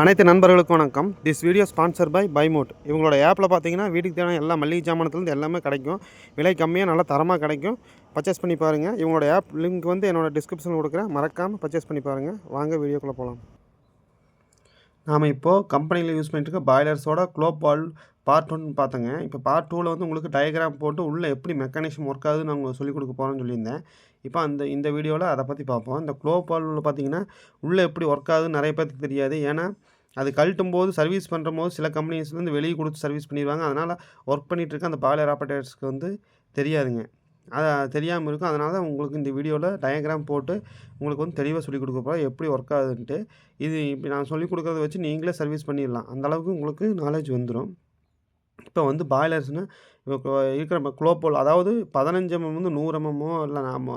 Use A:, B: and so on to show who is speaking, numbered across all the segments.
A: அனைத்து நண்பர்களுக்கும் வணக்கம். திஸ் வீடியோ ஸ்பான்சர் பை பைமோட் இவங்களோட ஆப்பில் பார்த்தீங்கன்னா வீட்டுக்கு தேவையான எல்லா மளிகை ஜாமானத்துலேருந்து எல்லாமே கிடைக்கும். விலை கம்மியாக நல்லா தரமாக கிடைக்கும். பர்ச்சேஸ் பண்ணி பாருங்கள் இவங்களோட ஆப் லிங்க் வந்து என்னோடய டிஸ்கிரிப்ஷனில் கொடுக்குறேன். மறக்காமல் பர்ச்சேஸ் பண்ணி பாருங்கள் வாங்க வீடியோக்குள்ளே போகலாம். நாம் இப்போது கம்பெனியில் யூஸ் பண்ணிட்டு இருக்க பாய்லர்ஸோட க்ளோப் வால் பார்ட் ஒன் பார்த்தோங்க. இப்போ பார்ட் டூவில் வந்து உங்களுக்கு டயக்ராம் போட்டு உள்ளே எப்படி மெக்கானிசம் ஒர்க் ஆகுதுன்னு நான் உங்களுக்கு சொல்லிக் கொடுக்க போகிறேன்னு சொல்லியிருந்தேன். இப்போ அந்த இந்த வீடியோவில் அதை பற்றி பார்ப்போம். இந்த க்ளோப் வால்வில் பார்த்தீங்கன்னா உள்ளே எப்படி ஒர்க் ஆகுதுன்னு நிறைய பேருக்கு தெரியாது. ஏன்னா அது கழட்டும் போது சர்வீஸ் பண்ணுற போது சில கம்பெனிஸ்லேருந்து வெளியே கொடுத்து சர்வீஸ் பண்ணிடுவாங்க அதனால் ஒர்க் பண்ணிகிட்டு இருக்க அந்த பாய்லர் ஆப்ரேட்டர்ஸ்க்கு வந்து தெரியாதுங்க. அது தெரியாமல் இருக்கும். அதனால தான் உங்களுக்கு இந்த வீடியோவில் டயக்ராம் போட்டு உங்களுக்கு வந்து தெளிவாக சொல்லிக் கொடுக்க போகிறோம் எப்படி ஒர்க் ஆகுதுன்ட்டு. இது இப்படி நான் சொல்லிக் கொடுக்குறத வச்சு நீங்களே சர்வீஸ் பண்ணிடலாம். அந்தளவுக்கு உங்களுக்கு நாலேஜ் வந்துடும் இப்போ வந்து பாய்லர்ஸ்னால் இப்போ இருக்கிற குளோப்போல் அதாவது பதினஞ்சு எம்எம் வந்து நூறு எம்எம்மோ இல்லை நாம்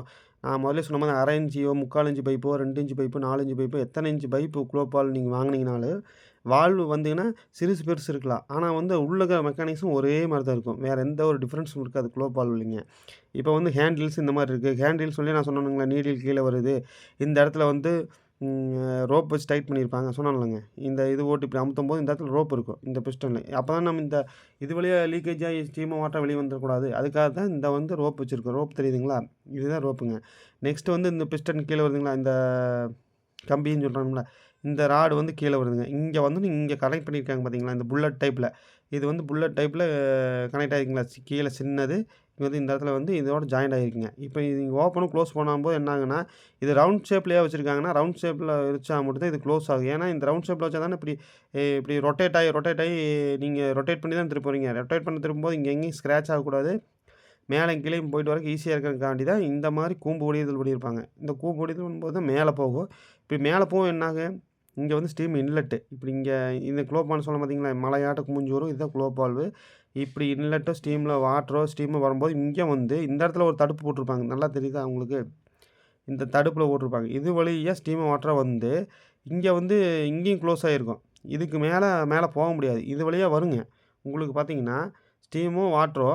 A: நான் முதல்ல சொன்ன மாதிரி அரை இன்ச்சியோ முக்கால் இன்ச்சு பைப்போ ரெண்டு இன்ச்சு பைப்பு நாலு இன்ச்சு பைப்பு எத்தனை இன்ச்சு பைப்பு குளோப்பால் நீங்கள் வாங்கினீங்கனாலும் வால்வு வந்தீங்கன்னா சிறுசு பெருசு இருக்கலாம். ஆனால் வந்து உள்ள மெக்கானிக்ஸும் ஒரே மாதிரி தான் இருக்கும். வேறு எந்த ஒரு டிஃப்ரென்ஸும் இருக்காது குளோபால் இல்லைங்க இப்போ வந்து ஹேண்டில்ஸ் இந்த மாதிரி இருக்குது ஹேண்டில்ஸ் சொல்லி நான் சொன்னேனுங்களா நீடில் கீழே வருது. இந்த இடத்துல வந்து ரோப் வச்சு டைட் பண்ணியிருப்பாங்க. சொன்னான்லங்க. இந்த இது ஓட்டு இப்படி அமுத்தும் போது இந்த இடத்துல ரோப் இருக்கும். இந்த பிஸ்டனில் அப்போ தான் நம்ம இந்த இது வழியாக லீக்கேஜாக ஸ்டீமாக வாட்டர் வெளியே வந்துடக்கூடாது. அதுக்காக தான் இந்த வந்து ரோப் வச்சுருக்கோம். ரோப் தெரியுதுங்களா? இதுதான் ரோப்புங்க. நெக்ஸ்ட்டு வந்து இந்த பிஸ்டன் கீழே வருதுங்களா? இந்த கம்பின்னு சொல்கிறாங்களா இந்த ராடு வந்து கீழே வருதுங்க. இங்கே வந்து இங்கே கனெக்ட் பண்ணியிருக்காங்க பார்த்தீங்களா இந்த புல்லட் டைப்பில் இது வந்து புல்லட் டைப்பில் கனெக்ட் ஆகிருக்குங்களா? கீழே சின்னது. இங்கே வந்து இந்த இடத்துல வந்து இதோட ஜாயிண்ட் ஆகிருக்குங்க. இப்போ இது நீங்கள் ஓப்பனும் க்ளோஸ் பண்ணும்போது என்ன இது ரவுண்ட் ஷேப்லேயே வச்சுருக்காங்கன்னா ரவுண்ட் ஷேப்பில் வச்சா மட்டும்தான் இது க்ளோஸ் ஆகும். ஏன்னா இந்த ரவுண்ட் ஷேப்பில் வச்சா தானே இப்படி இப்படி ரொட்டேட் ஆகி ரொட்டேட் ஆகி நீங்கள் ரொட்டேட் பண்ணி தான் திருப்பி போகிறீங்க ரொட்டேட் பண்ணி திரும்பும்போது இங்கே எங்கேயும் ஸ்க்ராச் ஆகக்கூடாது. மேலே கீழே போயிட்டு வரக்கு ஈஸியாக இருக்கிறதுக்காண்டி தான் இந்த மாதிரி கூம்பு ஒடியதல் பண்ணியிருப்பாங்க இந்த கூம்பு ஒடியதல் பண்ணும்போது தான் மேலே போகும். இப்படி மேலே போகும் என்னாகும்? இங்கே வந்து ஸ்டீம் இன்லெட்டு இப்படி இங்கே இந்த குளோபால்னு சொல்ல பார்த்தீங்களா? மலையாட்ட குமிஞ்சு வரும் இதுதான் குளோப்பால்வு இப்படி இன்லெட்டோ ஸ்டீமில் வாட்டரோ ஸ்டீமோ வரும்போது இங்கே வந்து இந்த இடத்துல ஒரு தடுப்பு போட்டிருப்பாங்க. நல்லா தெரியுதா அவங்களுக்கு இந்த தடுப்பில் போட்டிருப்பாங்க. இது வழியாக ஸ்டீமை வாட்டரோ வந்து இங்கே வந்து இங்கேயும் க்ளோஸ் ஆகிருக்கும் இதுக்கு மேலே மேலே போக முடியாது. இது வழியாக வருங்க. உங்களுக்கு பார்த்தீங்கன்னா ஸ்டீமோ வாட்டரோ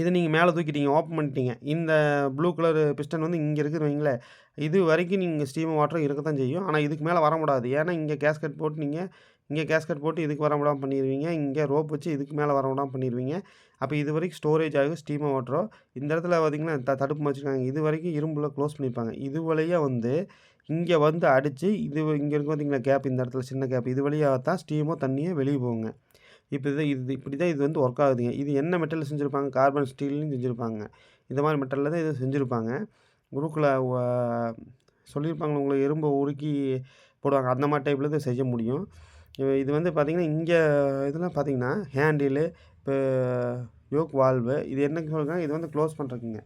A: இதை நீங்கள் மேலே தூக்கிட்டீங்க ஓப்பன் பண்ணிட்டீங்க. இந்த ப்ளூ கலர் பிஸ்டன் வந்து இங்கே இருக்குன்னு வைங்களேன் இது வரைக்கும் நீங்கள் ஸ்டீம் வாட்டர் இருக்க தான் செய்யும். ஆனால் இதுக்கு மேலே வர முடியாது. ஏன்னா இங்கே கேஸ்கட் போட்டு நீங்கள் இங்கே கேஸ்கட் போட்டு இதுக்கு வர விடாமல் பண்ணிடுவீங்க இங்கே ரோப் வச்சு இதுக்கு மேலே வர விடாமல் பண்ணிடுவீங்க அப்போ இது வரைக்கும் ஸ்டோரேஜ் ஆகும் ஸ்டீமை வாட்டரோ இந்த இடத்துல பார்த்திங்கன்னா த தடுப்பு வச்சுருக்காங்க இது வரைக்கும் இரும்புல க்ளோஸ் பண்ணியிருப்பாங்க இது வழியாக வந்து இங்கே வந்து அடித்து இது இங்கே இருக்கும் பார்த்திங்களா கேப் இந்த இடத்துல சின்ன கேப் இது வழியாக தான் ஸ்டீமோ தண்ணியோ வெளியே போகுங்க. இப்போ இது இது இப்படி தான் இது வந்து ஒர்க் ஆகுதுங்க. இது என்ன மெட்டலில் செஞ்சுருப்பாங்க? கார்பன் ஸ்டீல்லையும் செஞ்சுருப்பாங்க. இந்த மாதிரி மெட்டலில் தான் இது செஞ்சுருப்பாங்க. குரூக்கில் சொல்லியிருப்பாங்க உங்களை எறும்பை உருக்கி போடுவாங்க. அந்த மாதிரி டைப்பில் தான் செய்ய முடியும். இது வந்து பார்த்திங்கன்னா இங்கே இதெல்லாம் பார்த்திங்கன்னா ஹேண்டிலு இப்போ யோக் வால்வு இது என்ன சொல்லுங்க இது வந்து க்ளோஸ் பண்ணுறதுக்குங்க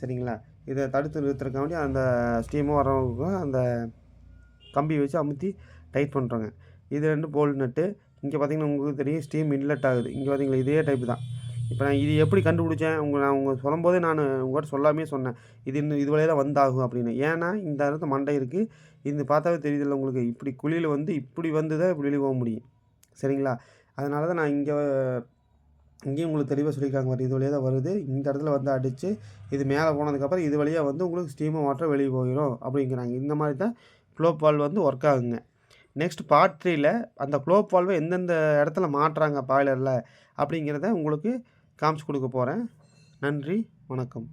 A: சரிங்களா? இதை தடுத்து நிறுத்துறக்காண்டி அந்த ஸ்டீமும் வரவங்க அந்த கம்பி வச்சு அமுத்தி டைட் பண்ணுறோங்க இது ரெண்டு போல் நட்டு இங்கே பார்த்தீங்கன்னா உங்களுக்கு தெரியும் ஸ்டீம் இன்லெட் ஆகுது. இங்கே பார்த்தீங்களா இதே டைப் தான். இப்போ நான் இது எப்படி கண்டுபிடிச்சேன்? உங்கள் நான் உங்கள் சொல்லும்போதே நான் உங்கள்கிட்ட சொல்லாமே சொன்னேன். இது இன்னும் இது வழியாக தான் வந்தாகும் அப்படின்னு. ஏன்னா இந்த இடத்துல மண்டை இருக்குது இது பார்த்தாவே தெரியுதில்ல உங்களுக்கு. இப்படி குழியில் வந்து இப்படி வந்து தான் இப்படி வெளியே போக முடியும். சரிங்களா? அதனால தான் நான் இங்கே இங்கேயும் உங்களுக்கு தெளிவாக சொல்லியிருக்காங்க பாரு. இது வழியாக தான் வருது. இந்த இடத்துல வந்து அடித்து இது மேலே போனதுக்கப்புறம் இது வழியாக வந்து உங்களுக்கு ஸ்டீமை வாட்டர் வெளியே போயிடும் அப்படிங்கிறாங்க. இந்த மாதிரி தான் ஃப்ளோ பால் வந்து ஒர்க் ஆகுங்க. நெக்ஸ்ட் பார்ட் த்ரீயில் அந்த க்ளோப் வால்வை எந்தெந்த இடத்துல மாட்டுறாங்க பாய்லரில் அப்படிங்கிறத உங்களுக்கு காமிச்சு கொடுக்க போகிறேன் நன்றி வணக்கம்.